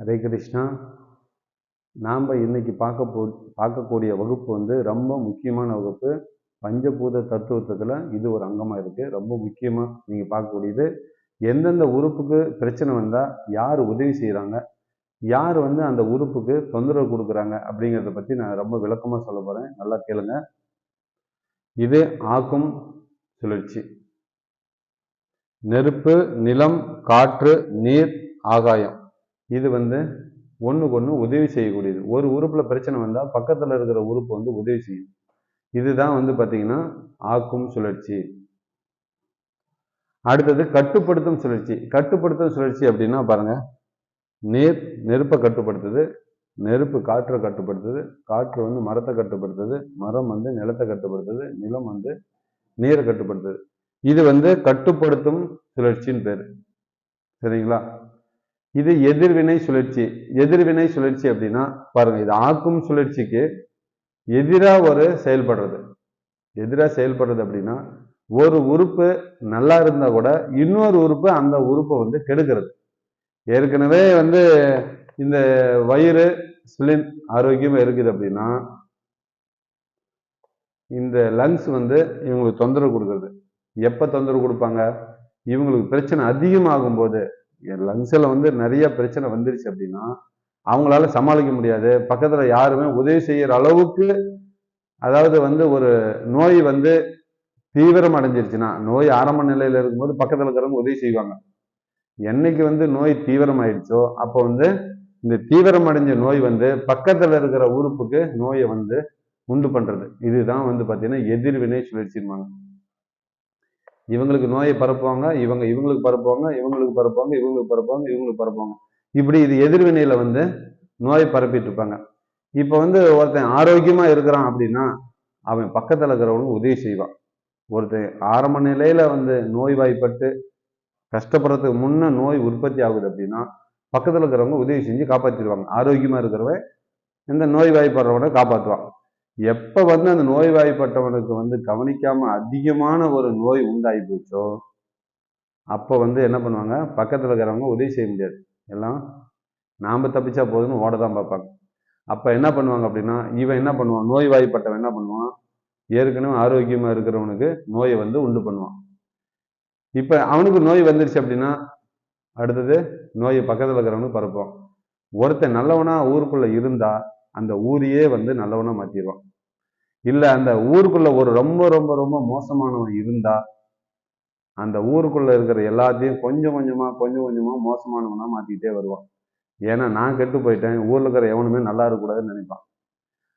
ஹரே கிருஷ்ணா. நாம் இன்னைக்கு பார்க்க போ பார்க்கக்கூடிய வகுப்பு வந்து ரொம்ப முக்கியமான வகுப்பு. பஞ்சபூத தத்துவத்தில் இது ஒரு அங்கமாக இருக்குது ரொம்ப முக்கியமாக நீங்கள் பார்க்கக்கூடியது. எந்தெந்த உறுப்புக்கு பிரச்சனை வந்தால் யார் உதவி செய்கிறாங்க யார் வந்து அந்த உறுப்புக்கு தொந்தரவு கொடுக்குறாங்க? அப்படிங்கிறத பற்றி நான் ரொம்ப விளக்கமாக சொல்ல போகிறேன் நல்லா கேளுங்க. இது ஆக்கும் சுழற்சி. நெருப்பு நிலம் காற்று நீர் ஆகாயம். இது வந்து ஒன்றுக்கு ஒன்று உதவி செய்யக்கூடியது. ஒரு உறுப்பில் பிரச்சனை வந்தால் பக்கத்தில் இருக்கிற உறுப்பு வந்து உதவி செய்யும். இதுதான் வந்து பார்த்தீங்கன்னா ஆக்கும் சுழற்சி. அடுத்தது கட்டுப்படுத்தும் சுழற்சி. கட்டுப்படுத்தும் சுழற்சி அப்படின்னா பாருங்கள் நீர் நெருப்பை கட்டுப்படுத்துது நெருப்பு காற்றை கட்டுப்படுத்துது காற்று வந்து மரத்தை கட்டுப்படுத்துது மரம் வந்து நிலத்தை கட்டுப்படுத்துது நிலம் வந்து நீரை கட்டுப்படுத்துது. இது வந்து கட்டுப்படுத்தும் சுழற்சின்னு பேர். சரிங்களா? இது எதிர்வினை சுழற்சி. எதிர்வினை சுழற்சி அப்படின்னா பாருங்க இது ஆக்கும் சுழற்சிக்கு எதிராக ஒரு செயல்படுறது. எதிராக செயல்படுறது அப்படின்னா ஒரு உறுப்பு நல்லா இருந்தால் கூட இன்னொரு உறுப்பு அந்த உறுப்பை வந்து கெடுக்கிறது. ஏற்கனவே வந்து இந்த வயிறு ஸ்பிளின் ஆரோக்கியமாக இருக்குது அப்படின்னா இந்த லங்ஸ் வந்து இவங்களுக்கு தொந்தரவு கொடுக்குறது. எப்போ தொந்தரவு கொடுப்பாங்க? இவங்களுக்கு பிரச்சனை அதிகமாகும் போது லங்ஸில் வந்து நிறைய பிரச்சனை வந்துருச்சு அப்படின்னா அவங்களால சமாளிக்க முடியாது. பக்கத்தில் யாருமே உதவி செய்கிற அளவுக்கு அதாவது வந்து ஒரு நோய் வந்து தீவிரம் அடைஞ்சிருச்சுன்னா நோய் ஆரம்ப நிலையில் இருக்கும்போது பக்கத்தில் இருக்கிறவங்க உதவி செய்வாங்க. என்னைக்கு வந்து நோய் தீவிரம் ஆயிடுச்சோ அப்போ வந்து இந்த தீவிரம் அடைஞ்ச நோய் வந்து பக்கத்தில் இருக்கிற உறுப்புக்கு நோயை வந்து உண்டு பண்ணுறது இதுதான் வந்து பார்த்தீங்கன்னா எதிர்வினை சுழற்சிடுவாங்க இவங்களுக்கு நோயை பரப்புவாங்க இவங்க இவங்களுக்கு பரப்புவாங்க இவங்களுக்கு பரப்புவாங்க இவங்களுக்கு பரப்புவாங்க இவங்களுக்கு பரப்புவாங்க. இப்படி இது எதிர்வினையில வந்து நோயை பரப்பிட்டு இருப்பாங்க. இப்போ வந்து ஒருத்தன் ஆரோக்கியமா இருக்கிறான் அப்படின்னா அவன் பக்கத்தில் இருக்கிறவனுக்கு உதவி செய்வான். ஒருத்தன் ஆரம்ப நிலையில வந்து நோய்வாய்ப்பட்டு கஷ்டப்படுறதுக்கு முன்ன நோய் உற்பத்தி ஆகுது அப்படின்னா பக்கத்தில் இருக்கிறவங்க உதவி செஞ்சு காப்பாற்றிடுவாங்க ஆரோக்கியமா இருக்கிறவன் இந்த நோய்வாய்ப்படுறவனை காப்பாற்றுவான் எப்போ வந்து அந்த நோய்வாய்ப்பட்டவனுக்கு வந்து கவனிக்காமல் அதிகமான ஒரு நோய் உண்டாகி போச்சோ அப்போ வந்து என்ன பண்ணுவாங்க? பக்கத்தில் இருக்கிறவங்க உதவி செய்ய முடியாது. எல்லாம் நாம் தப்பிச்சா போதுன்னு ஓட தான் பார்ப்பாங்க. அப்போ என்ன பண்ணுவாங்க அப்படின்னா இவன் என்ன பண்ணுவான்? நோய்வாய்ப்பட்டவன் என்ன பண்ணுவான்? ஏற்கனவே ஆரோக்கியமாக இருக்கிறவனுக்கு நோயை வந்து உண்டு பண்ணுவான். இப்போ அவனுக்கு நோய் வந்துருச்சு அப்படின்னா அடுத்தது நோயை பக்கத்தில் இருக்கிறவனுக்கு பரப்புவான். ஒருத்தன் நல்லவனா ஊருக்குள்ளே இருந்தா அந்த ஊரையே வந்து நல்லவனா மாற்றிடுவான் இல்லை அந்த ஊருக்குள்ள ஒரு ரொம்ப ரொம்ப ரொம்ப மோசமானவன் இருந்தா அந்த ஊருக்குள்ள இருக்கிற எல்லாத்தையும் கொஞ்சம் கொஞ்சமா கொஞ்சம் கொஞ்சமா மோசமானவனா மாத்திக்கிட்டே வருவான். ஏன்னா நான் கெட்டு போயிட்டேன் ஊர்ல இருக்கிற எவனுமே நல்லா இருக்கக்கூடாதுன்னு நினைப்பான்.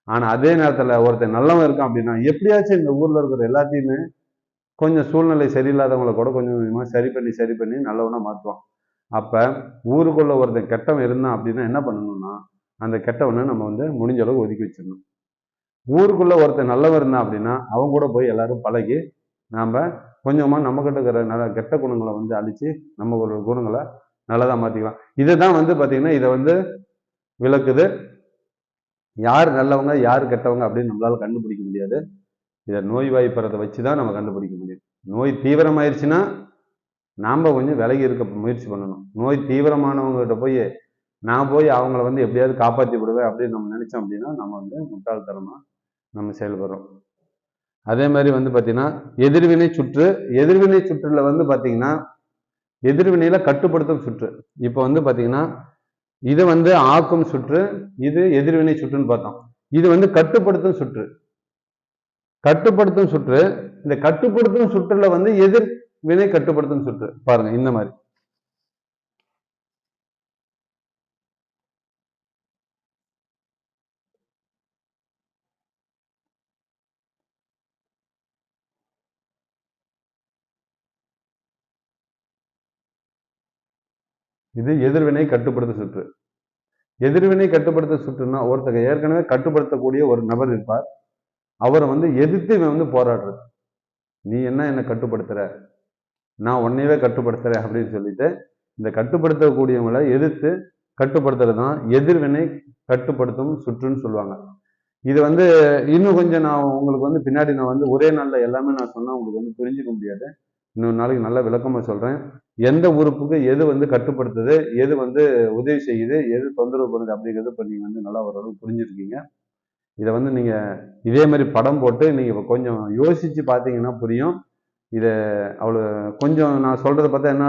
ஆனா அதே நேரத்துல ஒருத்தன் நல்லவன் இருக்கான் அப்படின்னா எப்படியாச்சும் இந்த ஊர்ல இருக்கிற எல்லாத்தையுமே கொஞ்சம் சூழ்நிலை சரியில்லாதவங்களை கூட கொஞ்சம் கொஞ்சமா சரி பண்ணி சரி பண்ணி நல்லவனா மாற்றுவான் அப்ப ஊருக்குள்ள ஒருத்தன் கெட்டவன் இருந்தான் அப்படின்னா என்ன பண்ணணும்னா அந்த கெட்டவனை நம்ம வந்து முடிஞ்ச அளவுக்கு ஒதுக்கி வச்சிடணும். ஊருக்குள்ளே ஒருத்தர் நல்லவர் இருந்தான் அப்படின்னா அவங்க கூட போய் எல்லாரும் பழகி நாம் கொஞ்சமாக நம்மக்கிட்ட இருக்கிற நல்ல கெட்ட குணங்களை வந்து அழித்து நம்ம ஒரு குணங்களை நல்லதாக மாற்றிக்கலாம் இதை தான் வந்து பார்த்திங்கன்னா இதை வந்து விளக்குது. யார் நல்லவங்க யார் கெட்டவங்க அப்படின்னு நம்மளால கண்டுபிடிக்க முடியாது. இதை நோய் வாய்ப்பறதை வச்சு தான் நம்ம கண்டுபிடிக்க முடியும். நோய் தீவிரமாயிருச்சுன்னா நாம் கொஞ்சம் விலகி இருக்க முயற்சி பண்ணணும். நோய் தீவிரமானவங்ககிட்ட போய் நான் போய் அவங்கள வந்து எப்படியாவது காப்பாற்றி விடுவேன் அப்படின்னு நம்ம நினச்சோம் அப்படின்னா நம்ம வந்து முட்டாள்தனமாக நம்ம செயல்படுறோம். அதே மாதிரி வந்து பார்த்தீங்கன்னா எதிர்வினை சுற்று எதிர்வினை சுற்றுல வந்து பார்த்தீங்கன்னா எதிர்வினையில் கட்டுப்படுத்தும் சுற்று. இப்போ வந்து பார்த்தீங்கன்னா இது வந்து ஆக்கும் சுற்று இது எதிர்வினை சுற்றுன்னு பார்த்தோம். இது வந்து கட்டுப்படுத்தும் சுற்று. கட்டுப்படுத்தும் சுற்று இந்த கட்டுப்படுத்தும் சுற்றுல வந்து எதிர்வினை கட்டுப்படுத்தும் சுற்று. பாருங்க இந்த மாதிரி. இது எதிர்வினை கட்டுப்படுத்த சுற்று. எதிர்வினை கட்டுப்படுத்த சுற்றுனா ஒருத்தங்க ஏற்கனவே கட்டுப்படுத்தக்கூடிய ஒரு நபர் இருப்பார். அவரை வந்து எதிர்த்து இவன் வந்து போராடுறது. நீ என்ன என்னை கட்டுப்படுத்துற? நான் உன்னையவே கட்டுப்படுத்துறேன் அப்படின்னு சொல்லிட்டு இந்த கட்டுப்படுத்தக்கூடியவங்களை எதிர்த்து கட்டுப்படுத்துறது தான் எதிர்வினை கட்டுப்படுத்தும் சுற்றுன்னு சொல்லுவாங்க. இது வந்து இன்னும் கொஞ்சம் நான் உங்களுக்கு வந்து பின்னாடி நான் வந்து ஒரே நாளில் எல்லாமே நான் சொன்னால் உங்களுக்கு வந்து புரிஞ்சுக்க முடியாது. இன்னொரு நாளைக்கு நல்ல விளக்கமாக சொல்கிறேன் எந்த உறுப்புக்கு எது வந்து கட்டுப்படுத்துது எது வந்து உதவி செய்யுது எது தொந்தரவு பண்ணுது அப்படிங்கிறது இப்போ நீங்கள் வந்து நல்லா ஓரளவு புரிஞ்சிருக்கீங்க. இதை வந்து நீங்கள் இதே மாதிரி படம் போட்டு நீங்கள் கொஞ்சம் யோசித்து பார்த்தீங்கன்னா புரியும். இதை அவ்வளோ கொஞ்சம் நான் சொல்கிறத பார்த்தா என்ன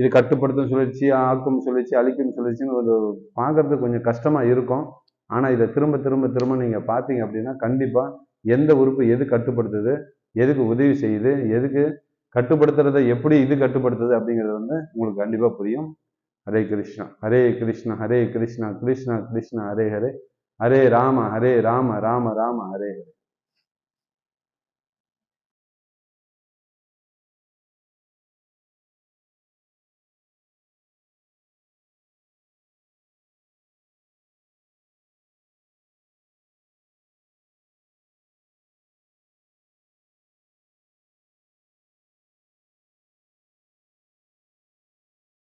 இது கட்டுப்படுத்தும் சொல்லிச்சு ஆக்கும் சொல்லிச்சு அழிக்கும் சொல்லிச்சுன்னு ஒரு பார்க்கறதுக்கு கொஞ்சம் கஷ்டமாக இருக்கும். ஆனால் இதை திரும்ப திரும்ப திரும்ப நீங்கள் பார்த்தீங்க அப்படின்னா கண்டிப்பாக எந்த உறுப்பு எது கட்டுப்படுத்துது எதுக்கு உதவி செய்யுது எதுக்கு கட்டுப்படுத்துறதை எப்படி இது கட்டுப்படுத்துது அப்படிங்கிறது வந்து உங்களுக்கு கண்டிப்பாக புரியும். ஹரே கிருஷ்ணா ஹரே கிருஷ்ணா ஹரே கிருஷ்ணா கிருஷ்ணா கிருஷ்ணா ஹரே ஹரே. ஹரே ராம ஹரே ராம ராம ராம ஹரே ஹரே.